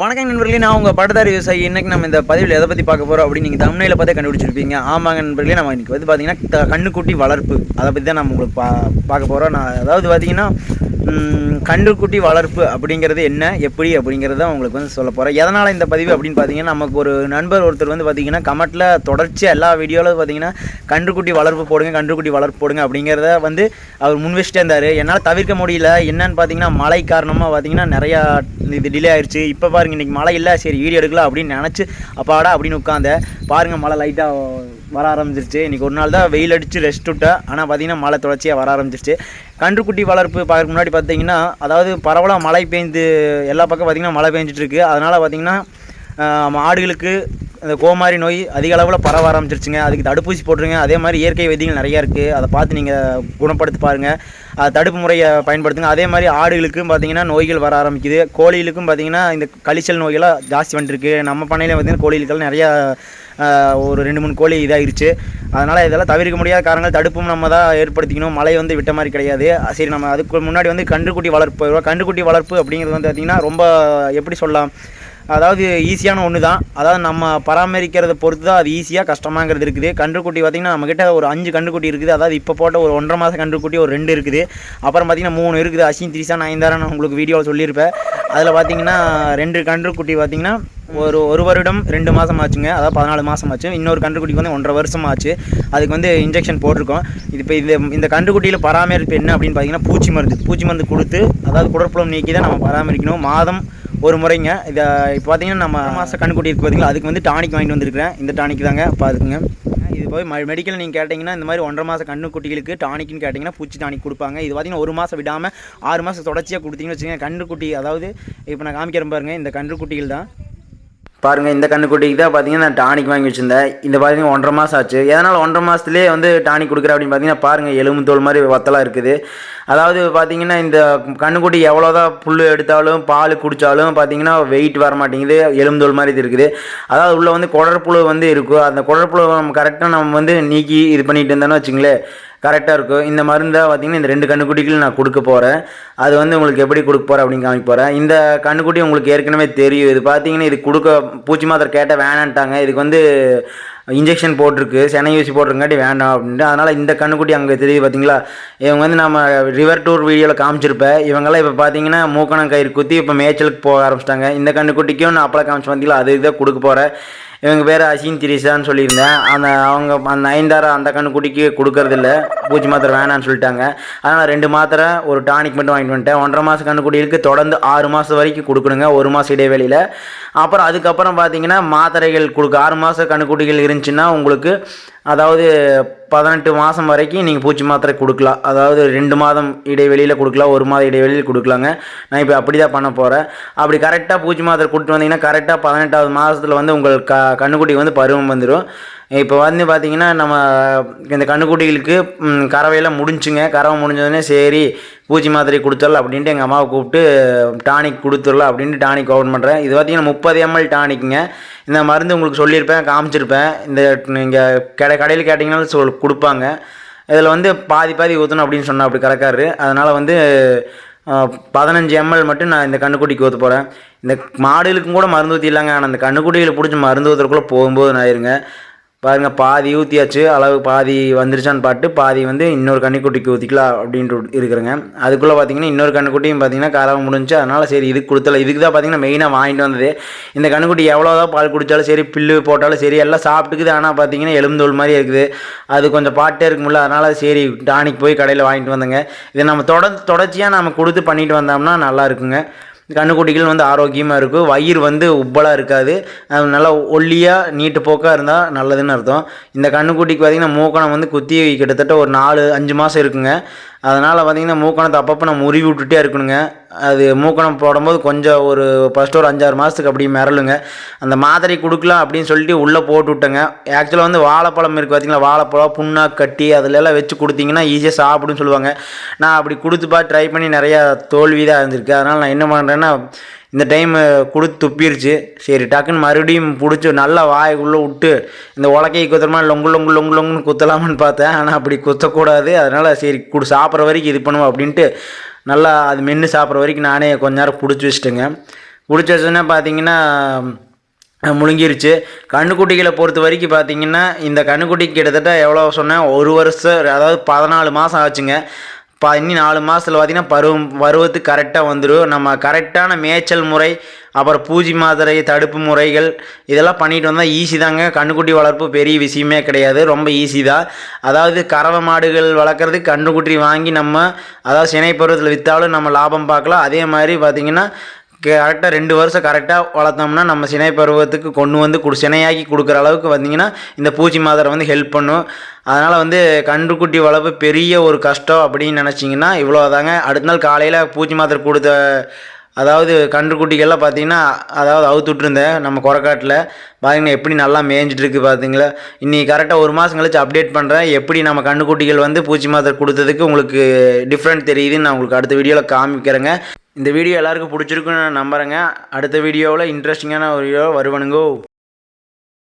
வணக்கம் நண்பர்களே நான் உங்கள் பட்டதாரி விவசாயி. இன்னைக்கு நம்ம இந்த பதிவில் எதை பற்றி பார்க்க போகிறோம் அப்படின்னு நீங்கள் தமிழில் பார்த்தே கண்டுபிடிச்சிருப்பீங்க. ஆமாங்க நண்பர்களே நம்ம இன்னைக்கு வந்து பார்த்தீங்கன்னா கண்ணுக்குட்டி வளர்ப்பு. அதை பற்றி தான் நம்ம உங்களுக்கு பா பார்க்க போகிறோம் நான் அதாவது பார்த்தீங்கன்னா கன்றுக்குட்டி வளர்ப்பு அப்படிங்கிறது என்ன எப்படி அப்படிங்கிறத உங்களுக்கு வந்து சொல்ல போகிறேன் எதனால் இந்த பதிவு அப்படின்னு பார்த்தீங்கன்னா நமக்கு ஒரு நண்பர் ஒருத்தர் வந்து பார்த்தீங்கன்னா கமெண்ட்டில் தொடர்ச்சியாக எல்லா வீடியோவில் பார்த்தீங்கன்னா கன்றுக்குட்டி வளர்ப்பு போடுங்க கன்றுக்குட்டி வளர்ப்பு போடுங்க அப்படிங்கிறத வந்து அவர் முன்வச்சுட்டே இருந்தார். என்னால் தவிர்க்க முடியல. என்னன்னு பார்த்தீங்கன்னா மழை காரணமாக பார்த்தீங்கன்னா நிறையா இது டிலே ஆயிடுச்சு இப்போ பாருங்க இன்னைக்கு மழை இல்லை சரி வீடியோ எடுக்கலாம் அப்படின்னு நினச்சி அப்பாடா அப்படின்னு உட்காந்த பாருங்கள் மழை லைட்டாக வர ஆரம்பிச்சிருச்சு. இன்றைக்கி ஒரு நாள் தான் வெயில் அடித்து ரெஸ்ட் விட்டேன். ஆனால் பார்த்திங்கன்னா மழை தொடர்ச்சியாக வர ஆரம்பிச்சிருச்சு. கன்றுக்குட்டி வளர்ப்பு பார்க்க முன்னாடி பார்த்தீங்கன்னா அதாவது பரவலாக மழை பெய்ந்து எல்லா பக்கம் பார்த்திங்கன்னா மழை பெஞ்சிட்ருக்கு அதனால் பார்த்திங்கன்னா மாடுகளுக்கு இந்த கோமாரி நோய் அதிக அளவில் பரவ ஆரம்பிச்சிருச்சுங்க. அதுக்கு தடுப்பூசி போட்டுருங்க. அதே மாதிரி இயற்கை வைத்தியங்கள் நிறையா இருக்குது அதை பார்த்து நீங்கள் குணப்படுத்தி பாருங்கள் அது தடுப்பு முறையை பயன்படுத்துங்க. அதே மாதிரி ஆடுகளுக்கும் பார்த்திங்கன்னா நோய்கள் வர ஆரம்பிக்குது. கோழிகளுக்கும் பார்த்திங்கன்னா இந்த கழிச்சல் நோய்களாக ஜாஸ்தி வந்துருக்கு நம்ம பண்ணையில் பார்த்திங்கன்னா கோழிகளுக்கெல்லாம் நிறையா ஒரு ரெண்டு மூணு கோழி இதாகிருச்சு அதனால் இதெல்லாம் தவிர்க்க முடியாத காரணங்கள் தடுப்பும் நம்ம தான் ஏற்படுத்திக்கணும். மழை வந்து விட்ட மாதிரி கிடையாது. சரி நம்ம அதுக்கு முன்னாடி வந்து கன்றுக்குட்டி வளர்ப்பு கன்றுக்குட்டி வளர்ப்பு அப்படிங்கிறது வந்து பார்த்திங்கன்னா ரொம்ப எப்படி சொல்லலாம் அதாவது ஈஸியான ஒன்று தான். அதாவது நம்ம பராமரிக்கிறத பொறுத்து தான் அது ஈஸியாக கஷ்டமாங்கிறது இருக்குது. கன்றுக்குட்டி பார்த்திங்கன்னா நம்மக்கிட்ட ஒரு அஞ்சு கன்றுக்குட்டி இருக்குது. அதாவது இப்போ போட்ட ஒரு ஒன்றரை மாதம் கன்றுக்குட்டி ஒரு ரெண்டு இருக்குது. அப்புறம் பார்த்திங்கன்னா மூணு இருக்குது. அசின் திரிசா நயன்தாரா நான் உங்களுக்கு வீடியோவில் சொல்லியிருப்பேன். அதில் பார்த்திங்கன்னா ரெண்டு கன்றுக்குட்டி பார்த்திங்கன்னா ஒரு ஒரு வருடம் ரெண்டு மாதம் ஆச்சுங்க. அதாவது பதினாலு மாதம் ஆச்சு. இன்னொரு கன்றுக்குட்டிக்கு வந்து ஒன்றரை வருஷம் ஆச்சு. அதுக்கு வந்து இன்ஜெக்ஷன் போட்டிருக்கோம். இது இப்போ இந்த இந்த கன்றுக்குட்டியில் பராமரிப்பு என்ன அப்படின்னு பார்த்தீங்கன்னா பூச்சி மருந்து. பூச்சி மருந்து கொடுத்து அதாவது குடற்புலம் நீக்கி தான் நம்ம பராமரிக்கணும். மாதம் ஒரு முறைங்க. இதை இப்போ பார்த்தீங்கன்னா நம்ம மாதம் கண்ணுக்குட்டி இருக்கு பார்த்தீங்களா அதுக்கு வந்து டானிக் வாங்கிட்டு வந்திருக்கிறேன். இந்த டானிக் தாங்க பார்த்துக்குங்க இது போய் மெடிக்கல் நீங்கள் கேட்டிங்கன்னா இந்த மாதிரி ஒன்றரை மாதம் கண்ணுக்குட்டிகளுக்கு டானிக்னு கேட்டிங்கன்னா பூச்சி டானிக் கொடுப்பாங்க. இது பார்த்தீங்கன்னா ஒரு மாதம் விடாமல் ஆறு மாதம் தொடர்ச்சியாக கொடுத்தீங்கன்னு வச்சுக்கோங்க கன்றுக்குட்டி அதாவது இப்போ நான் காமிக்கிறேன் பாருங்கள் இந்த கன்றுக்குட்டிகள் தான். பாருங்கள் இந்த கண்ணுக்குட்டிக்கு தான் பார்த்தீங்கன்னா நான் டானிக் வாங்கி வச்சிருந்தேன். இந்த பார்த்தீங்கன்னா ஒன்றரை மாதம் ஆச்சு. எதனால் ஒன்றரை மாதத்துலேயே வந்து டானிக் கொடுக்குறேன் அப்படின்னு பார்த்தீங்கன்னா பாருங்கள் எலும்பு தோல் மாதிரி வத்தலாக இருக்குது. அதாவது பார்த்தீங்கன்னா இந்த கண்ணுக்குட்டி எவ்வளோதான் புல் எடுத்தாலும் பால் குடித்தாலும் பார்த்தீங்கன்னா வெயிட் வர மாட்டேங்குது எலும்பு தோல் மாதிரி இது இருக்குது. அதாவது உள்ளே வந்து குடற்புழு வந்து இருக்கும் அந்த குடற்புழு நம்ம கரெக்டாக நம்ம வந்து நீக்கி இது பண்ணிட்டு இருந்தோம்னு வச்சுங்களேன். கரெக்டாக இருக்கும். இந்த மருந்தை பார்த்தீங்கன்னா இந்த ரெண்டு கண்ணுக்குட்டிகளும் நான் கொடுக்க போகிறேன் அது வந்து உங்களுக்கு எப்படி கொடுக்க போகிறேன் அப்படின்னு காமிக்க போகிறேன் இந்த கண்ணுக்குட்டி உங்களுக்கு ஏற்கனவே தெரியும். இது பார்த்தீங்கன்னா இது கொடுக்க பூச்சி மாத்திரை கேட்டால் வேணான்ட்டாங்க. இதுக்கு வந்து இன்ஜெக்ஷன் போட்டிருக்கு. செனை ஊசி போட்டிருக்காட்டி வேண்டாம் அப்படின்ட்டு. அதனால் இந்த கண்ணுக்குட்டி அங்கே தெரியுது பார்த்தீங்களா? இவங்க வந்து நம்ம ரிவர் டூர் வீடியோவில் காமிச்சிருப்பேன் இவங்கெல்லாம் இப்போ பார்த்தீங்கன்னா மூக்கணம் கயிறு குத்தி இப்போ மேய்ச்சலுக்கு போக ஆரம்பிச்சிட்டாங்க. இந்த கண்ணுக்குட்டிக்கும் நான் அப்பளம் காமிச்சு பார்த்தீங்களா? அதுக்கு தான் கொடுக்க போகிறேன் இவங்க பேர் அசின் திரிசான்னு சொல்லியிருந்தேன். அந்த அவங்க அந்த நயன்தாரா அந்த கண்ணுக்குட்டிக்கு கொடுக்கறதில்ல. பூச்சி மாத்திரை வேணான்னு சொல்லிட்டாங்க. அதனால் ரெண்டு மாத்திரை ஒரு டானிக் மட்டும் வாங்கிட்டு வந்துட்டேன். ஒன்றரை மாதம் கண்ணுக்குட்டிகளுக்கு தொடர்ந்து ஆறு மாதம் வரைக்கும் கொடுக்கணுங்க. ஒரு மாதம் இடைவெளியில். அப்புறம் அதுக்கப்புறம் பார்த்தீங்கன்னா மாத்திரைகள் கொடுக்க ஆறு மாதம் கண்ணுக்குட்டிகள் இருந்துச்சுன்னா உங்களுக்கு அதாவது பதினெட்டு மாதம் வரைக்கும் நீங்கள் பூச்சி மாத்திரை கொடுக்கலாம். அதாவது ரெண்டு மாதம் இடைவெளியில் கொடுக்கலாம் ஒரு மாதம் இடைவெளியில் கொடுக்கலாங்க. நான் இப்போ அப்படி தான் பண்ண போகிறேன் அப்படி கரெக்டாக பூச்சி மாத்திரை கொடுத்து வந்தீங்கன்னா கரெக்டாக பதினெட்டாவது மாதத்தில் வந்து உங்கள் க கண்ணுக்குட்டி வந்து பருவம் வந்துடும் இப்போ வந்து பார்த்திங்கன்னா நம்ம இந்த கண்ணுக்குட்டிகளுக்கு கறவையெல்லாம் முடிஞ்சுங்க. கறவை முடிஞ்சோடனே சரி பூச்சி மாத்திரை கொடுத்துடலாம் அப்படின்ட்டு எங்கள் அம்மாவை கூப்பிட்டு டானிக் கொடுத்துடலாம் அப்படின்ட்டு டானிக் ஓப்பன் பண்ணுறேன் இது பார்த்தீங்கன்னா முப்பது எம்எல் டானிக்குங்க இந்த மருந்து உங்களுக்கு சொல்லியிருப்பேன் காமிச்சிருப்பேன். இந்த நீங்கள் கடை கடையில் கேட்டிங்கனாலும் சொல் கொடுப்பாங்க. இதில் வந்து பாதி பாதி ஊற்றணும் அப்படின்னு சொன்னால் அப்படி கறக்காரு அதனால் வந்து பதினஞ்சு எம்எல் மட்டும் நான் இந்த கண்ணுக்குட்டிக்கு ஊற்ற போகிறேன் இந்த மாடுகளுக்கும் கூட மருந்து ஊற்றிடலாங்க ஆனால் அந்த கண்ணுக்குட்டியில் பிடிச்சி மருந்து ஊற்றுறக்குள்ளே போகும்போது நான் ஆயிருங்க பாருங்கள் பாதி ஊற்றியாச்சு அளவு பாதி வந்துருச்சான்னு பாட்டு பாதி வந்து இன்னொரு கன்னிக்குட்டிக்கு ஊற்றிக்கலாம் அப்படின்ட்டு இருக்கிறேங்க. அதுக்குள்ளே பார்த்தீங்கன்னா இன்னொரு கன்னுக்குட்டியும் பார்த்தீங்கன்னா கறவை முடிஞ்சு அதனால் சரி இதுக்கு கொடுத்தல இதுக்கு தான் பார்த்தீங்கன்னா மெயினாக வாங்கிட்டு வந்தது. இந்த கன்னுக்குட்டி எவ்வளோதான் பால் குடித்தாலும் சரி பில்லு போட்டாலும் சரி எல்லாம் சாப்பிட்டுக்குது. ஆனால் பார்த்தீங்கன்னா எலும்புதோல் மாதிரி இருக்குது. அது கொஞ்சம் பாட்டே இருக்க முடியல அதனால் சரி டானிக் போய் கடையில் வாங்கிட்டு வந்தேங்க. இதை நம்ம தொடர் தொடர்ச்சியாக நம்ம கொடுத்து பண்ணிட்டு வந்தோம்னா நல்லா இருக்குங்க. கண்ணுக்குட்டிகள் வந்து ஆரோக்கியமாக இருக்கும். வயிறு வந்து உப்பலாக இருக்காது. அது நல்லா ஒல்லியாக நீட்டு போக்காக இருந்தால் நல்லதுன்னு அர்த்தம். இந்த கண்ணுக்குட்டிக்கு பார்த்திங்கன்னா மூக்கணம் வந்து குத்தி கிட்டத்தட்ட ஒரு நாலு அஞ்சு மாதம் இருக்குங்க. அதனால் பார்த்திங்கன்னா மூக்கணத்தை அப்பப்போ நம்ம உருவி விட்டுட்டே இருக்கணுங்க. அது மூக்கணம் போடும்போது கொஞ்சம் ஒரு ஃபஸ்ட்டு ஒரு அஞ்சாறு மாதத்துக்கு அப்படி மிரளுங்க. அந்த மாத்திரை கொடுக்கலாம் அப்படின்னு சொல்லிட்டு உள்ளே போட்டு விட்டேங்க. ஆக்சுவலாக வந்து வாழைப்பழம் இருக்குது பார்த்தீங்களா வாழைப்பழம் புண்ணாக்கு கட்டி அதிலெல்லாம் வச்சு கொடுத்தீங்கன்னா ஈஸியாக சாப்பிடுன்னு சொல்லுவாங்க. நான் அப்படி கொடுத்து பார்த்து ட்ரை பண்ணி நிறையா தோல்வி தான் இருந்திருக்கு. அதனால் நான் என்ன பண்ணுறேன்னா இந்த டைம் கொடுத்து துப்பிருச்சு. சரி டக்குன்னு மறுபடியும் பிடிச்சி நல்லா வாய்க்குள்ளே விட்டு இந்த உலக்கையை குத்துறமா லொங்கு லொங்கு லொங்கு லொங்குன்னு குத்தலாமான்னு பார்த்தேன். ஆனால் அப்படி குத்தக்கூடாது. அதனால் சரி குடு சாப்பிட்ற வரைக்கும் இது பண்ணுவோம் அப்படின்ட்டு நல்லா அது மென்று சாப்பிட்ற வரைக்கும் நானே கொஞ்ச நேரம் பிடிச்சி வச்சுட்டேங்க. பிடிச்சி வச்சோன்னே பார்த்தீங்கன்னா முழுங்கிருச்சு. கண்ணுக்குட்டிகளை பொறுத்த வரைக்கும் பார்த்தீங்கன்னா இந்த கண்ணுக்குட்டிக்கு கிட்டத்தட்ட எவ்வளோ சொன்னேன்? ஒரு வருஷம் அதாவது பதினாலு மாதம் ஆச்சுங்க. பா இன்னி நாலு மாதத்தில் பார்த்தீங்கன்னா பருவம் பருவத்துக்கு கரெக்டாக வந்துடும் நம்ம கரெக்டான மேய்ச்சல் முறை அப்புறம் பூஜை மாத்திரை தடுப்பு முறைகள் இதெல்லாம் பண்ணிட்டு வந்தால் ஈஸி தாங்க. கண்ணுக்குட்டி வளர்ப்பு பெரிய விஷயமே கிடையாது. ரொம்ப ஈஸி தான். அதாவது கறவை மாடுகள் வளர்க்குறதுக்கு கண்ணுக்குட்டி வாங்கி நம்ம அதாவது சினை பருவத்தில் விற்றாலும் நம்ம லாபம் பார்க்கலாம். அதே மாதிரி பார்த்திங்கன்னா கரெக்டாக ரெண்டு வருஷம் கரெக்டாக வளர்த்தோம்னா நம்ம சினை பருவத்துக்கு கொண்டு வந்து கொடு சினையாக்கி கொடுக்குற அளவுக்கு வந்தீங்கன்னா இந்த பூச்சி மாத்திரை வந்து ஹெல்ப் பண்ணும். அதனால் வந்து கன்றுக்குட்டி வளர்ப்பு பெரிய ஒரு கஷ்டம் அப்படின்னு நினச்சிங்கன்னா இவ்வளோதாங்க அடுத்த நாள் காலையில் பூச்சி மாத்திரை கொடுத்த அதாவது கன்றுக்குட்டிகள்லாம் பார்த்தீங்கன்னா அதாவது அவுத்துட்ருந்தேன் நம்ம கொரக்காட்டில். பாருங்க எப்படி நல்லா மேய்ஞ்சிட்ருக்கு பார்த்தீங்களா இன்றைக்கி கரெக்டாக ஒரு மாதம் கழிச்சு அப்டேட் பண்ணுறேன் எப்படி நம்ம கன்றுக்குட்டிகள் வந்து பூச்சி மாத்திரை கொடுத்ததுக்கு உங்களுக்கு டிஃப்ரெண்ட் தெரியுதுன்னு நான் உங்களுக்கு அடுத்த வீடியோவில் காமிக்கிறேங்க. இந்த வீடியோ எல்லாருக்கும் பிடிச்சிருக்குன்னு நான் நம்புகிறேங்க அடுத்த வீடியோவில் இன்ட்ரெஸ்டிங்கான ஒரு வீடியோ வருவனுங்கோ.